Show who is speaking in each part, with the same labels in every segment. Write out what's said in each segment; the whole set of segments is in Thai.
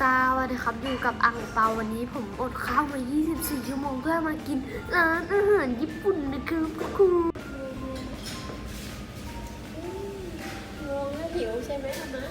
Speaker 1: สวัสดีครับอยู่กับอังเปาวันนี้ผมอดข้าวมา 24 ชั่วโมงเพื่อมากินร้านอาหารญี่ปุ่นนะครับคุณคน
Speaker 2: งงแล้วหิวใช่ไหมคะมะ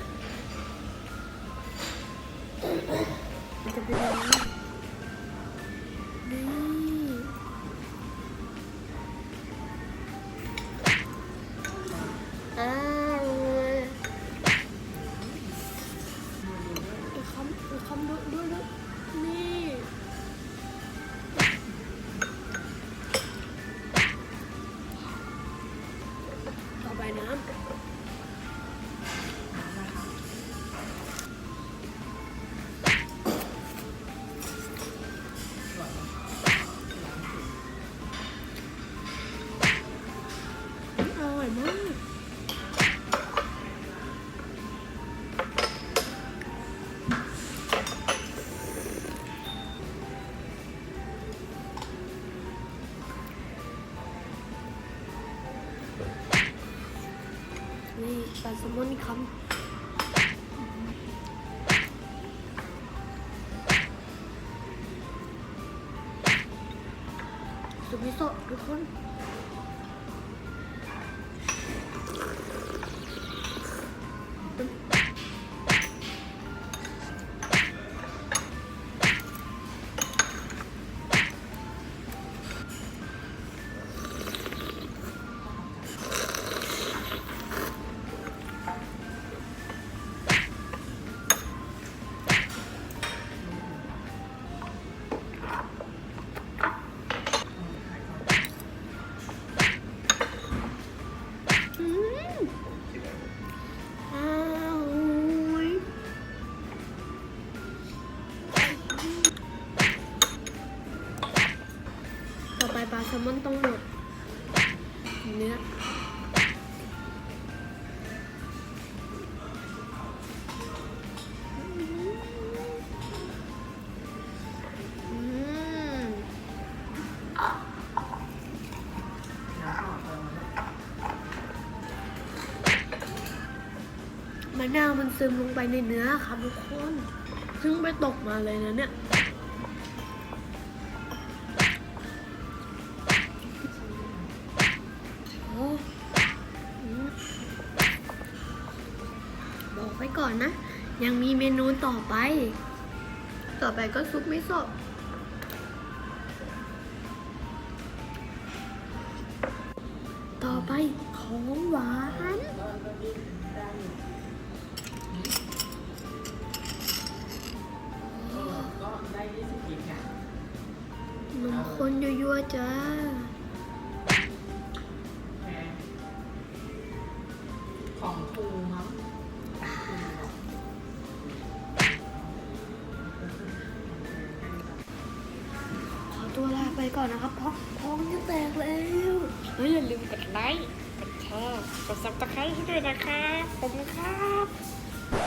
Speaker 1: นี่ปลาแแซลมอนต้องหมดเนื้อมะนาวมันซึมลงไปในเนื้อครับทุกคนเพิ่งไปตกมาเลยนะเนี่ย อกไว้ก่อนนะ ยังมีเมนูต่อไป ต่อไปก็ซุปมิโซะต่อไปของหวานนมข้นยั่วๆจ้า
Speaker 3: ของครู
Speaker 1: ตัวลาไปก่อนนะครับ เพราะท้องจะแตกแล้วำ
Speaker 2: เฮ้ยอย่าลืมกดไลค์ กดแชร์ กดซับสไครต์ให้ด้วยนะครับผมครับ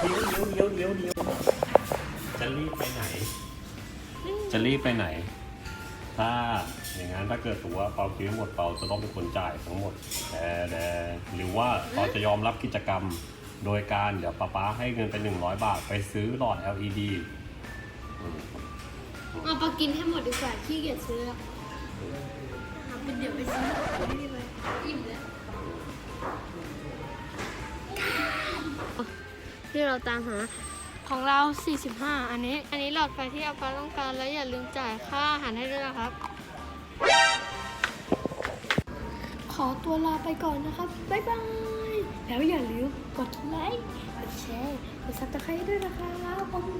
Speaker 4: เลี้ยวเลี้ยวเลี้ยวเลี้ยวเลี้ยวจะรีบไปไหน จะรีบไปไหน ถ้าอย่างนั้นถ้าเกิดถือว่าเปาคิวหมดเปาจะต้องเป็นคนจ่ายทั้งหมดแต่แต่หรือว่าเปาจะยอมรับกิจกรรม โดยการเดี๋ยวป้าป๊าให้เงินไป100 บาท ไปซื้อหลอด LED อืม
Speaker 1: เอาปลากินให้หมดดีกว่าขี้เกียจซื้อครับเป็นเดี๋ยวไปซื้อไม่ได้ไปอิ่มแล้วที่เราตามหาของเรา 45 อันนี้ อันนี้หลอดไฟที่อาปาต้องการแล้วอย่าลืมจ่ายค่าอาหารให้ด้วยนะครับ ขอตัวลาไปก่อนนะครับ บ๊ายบาย แล้วอย่าลืมกดไลค์ กดแชร์ กดซับสไครต์ด้วยนะครับขอบคุณครับ